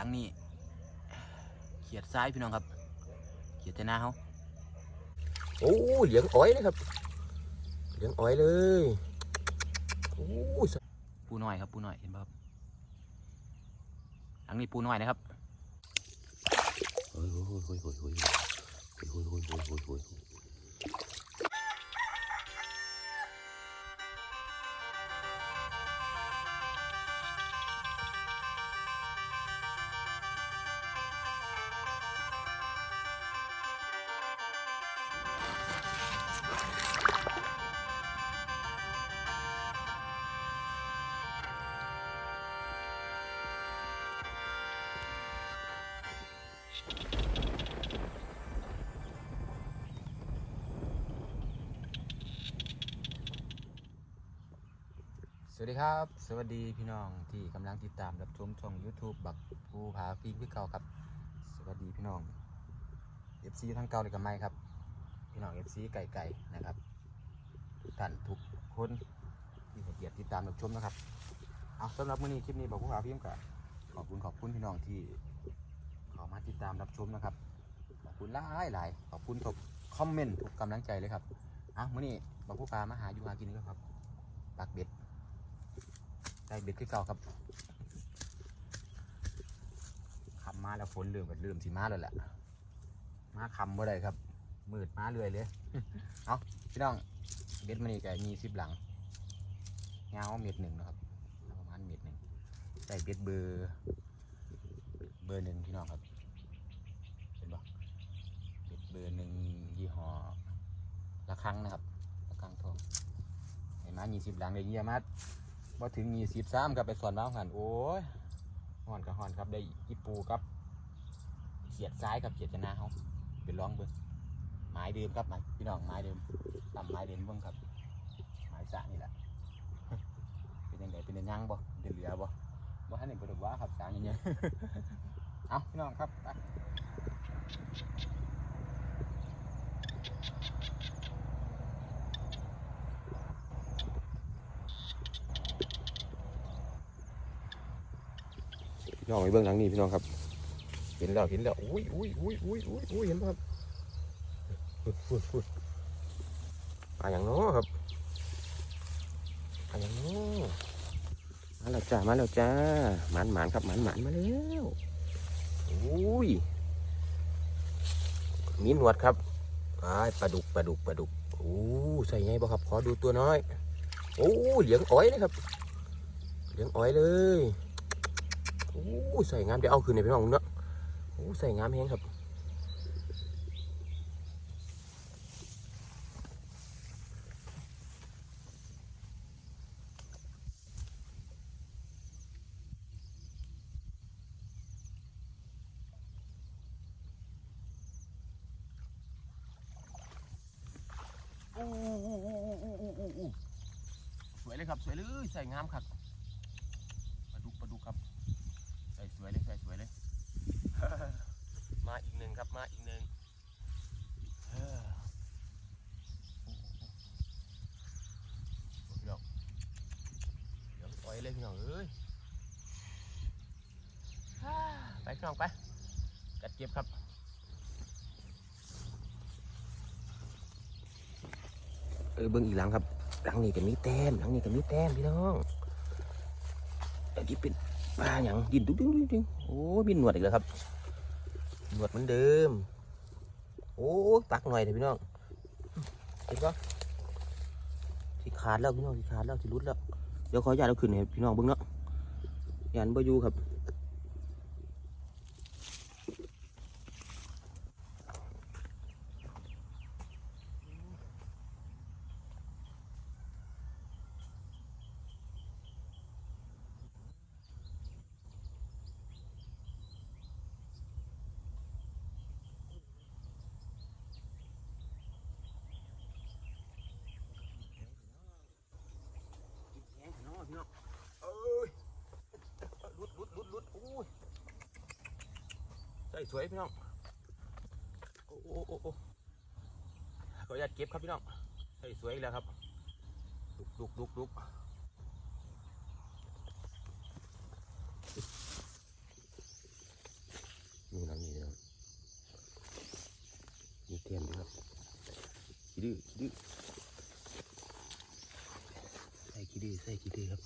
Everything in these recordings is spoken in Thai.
ลังนี้เขียดซ้ายพี่น้องครับ เขียดแต่หน้าเขาโอ้เหลียงอ้อยเลยครับ เหลียงอ้อยเลยโอ้สปูน้อยครับปูน้อยเห็นป่ะครับหลังนี้ปูน้อยนะครับโอ้ยโอ้ยโอ้ยโอ้ยโอ้ยโอ้ยโอ้ยโอ้ยโอ้ยโอ้ยโอ้ย สวัสดีครับ สวัสดีพี่น้องที่กำลังติดตามรับชมช่อง YouTube บักภูผาฟิล์มพี่เก่าครับ สวัสดีพี่น้อง FC ทั้งเก่าเลยกับไม่ครับ พี่น้อง FC ไก่ไก่นะครับท่านทุกคนที่เกียรติติดตามรับชมนะครับเอาสำหรับมื้อนี้คลิปนี้บักภูผาฟิล์มกับขอบคุณขอบคุณพี่น้องที่ข้ามาติดตามรับชมนะครับขอบคุณหลายหลายขอบคุณทุกคอมเมนต์ทุกกำลังใจเลยครับอะมื้อนี้บักภูผามาหาอยู่หากินกันครับปักเบ็ด ได้เบ็ดคือเก่าครับขับมาแล้วฝนเริ่มก็เริ่มสิมาแล้วแหละมาคำบ่ได้ครับ มืดมาเรื่อยเลย เอาพี่น้องเบ็ดมันนี่ก็มีสิบหลังยาวเม็ดหนึ่งนะครับประมาณเม็ดหนึ่งได้เบ็ดเบอร์เบอร์หนึ่งพี่น้องครับเห็นปะเบ็ดเบอร์หนึ่งยี่ห้อละครั้งนะครับละครั้งทองเห็นไหมยี่สิบหลังเลยเยี่ยมมาก มาถึงมีสิบสามครับไปสอนบ้างหันโอ้ยห่อนกับห่อนครับได้อีปูครับเขียดซ้ายกับเขียดจะหน้าเขาเป็นร้องเบิ้งไม้เดิมครับไม้พี่น้องไม้เดิมตำไม้เดิมเบิ้งครับไม้สระนี่แหละเป็นยังไงเป็นยังยังบ่เดือเหลือบ่บ่ให้หนึ่งกระดูกว่าครับสางอย่างเงี้ยเอาพี่น้องครับ ไปพี่น้องไปเบื้องหลังนี่พี่น้องครับ เห็นแล้วเห็นแล้วอุ้ยอุ้ยอุ้ยอุ้ยอุ้ยอุ้ยเห็นปะครับฟุดฟุดฟุดมาอย่างน้อครับมาอย่างน้อมาแล้วจ้ามาแล้วจ้าหมานหมานครับหมานหมานมาแล้วอุ้ยมีหนวดครับอ้ายปลาดุกปลาดุกปลาดุกโอ้ใส่ไงบ่ครับขอดูตัวน้อยโอ้เหลียงอ้อยนะครับเหลียงอ้อยเลย โอ้ใส่งามเดี๋ยวเอาคืนในพี่น้องเนาะโอ้ใส่งามแฮงครับสวยเลยครับ สวยเลยใส่งามครับปลาดุกปลาดุกครับ ใส่สวยเลยใส่สวยเลย มาอีกหนึ่งครับมาอีกหนึ่งเออโอ้โหพี่น้องเดี๋ยวปล่อยเลยพี่น้องเอ้ยไปพี่น้องไปกัดเก็บครับเออเบิ้งอีกหลังครับหลังนี้ก็มีแต้มหลังนี้ก็มีแต้มพี่น้องอันนี้เป็นปลาอย่างดินดุ๊ดุ๊กดุ๊กดุ๊กโอ้ยมีหนวดอีกแล้วครับ หนวดเหมือนเดิม โอ้ยปักหน่อยเถอะพี่น้องเห็นปะที่ขาดแล้วพี่น้องที่ขาดแล้วที่รุดแล้ว เดี๋ยวขออนุญาตเอาขึ้นให้พี่น้องเบิ่งเนาะยันบอยู่ครับ แข็งเนาะพี่น้องเอ้ยลุดลุดลุดลุดโอ้ย ใส่สวยพี่น้องโอ้โอ้โอ้ขออนุญาตเก็บครับพี่น้องใส่สวยแล้วครับดุกดุกดุกดุกนู่นนั่นนี่นะครับมีเตียนด้วยครับขี้ดื้อขี้ดื้อใส่ขี้ดื้อใส่ขี้ดื้อครับ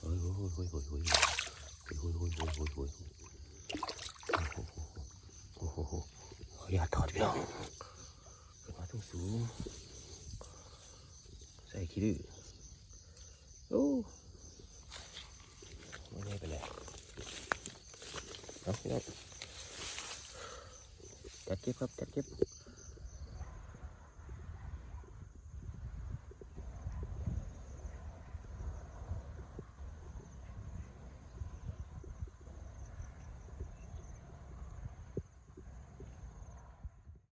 โอ้ยโอ้ยโอ้ยโอ้ย โอ้ยโอ้ยโอ้ยโอ้ยโอ้ยโอ้โหโอ้โหอย่าถอดพี่น้องขึ้นมาสูงสูงใส่ขี้ดื้อโอ้ไม่ได้ไปเลยเอาพี่น้องจัดเก็บครับจัดเก็บ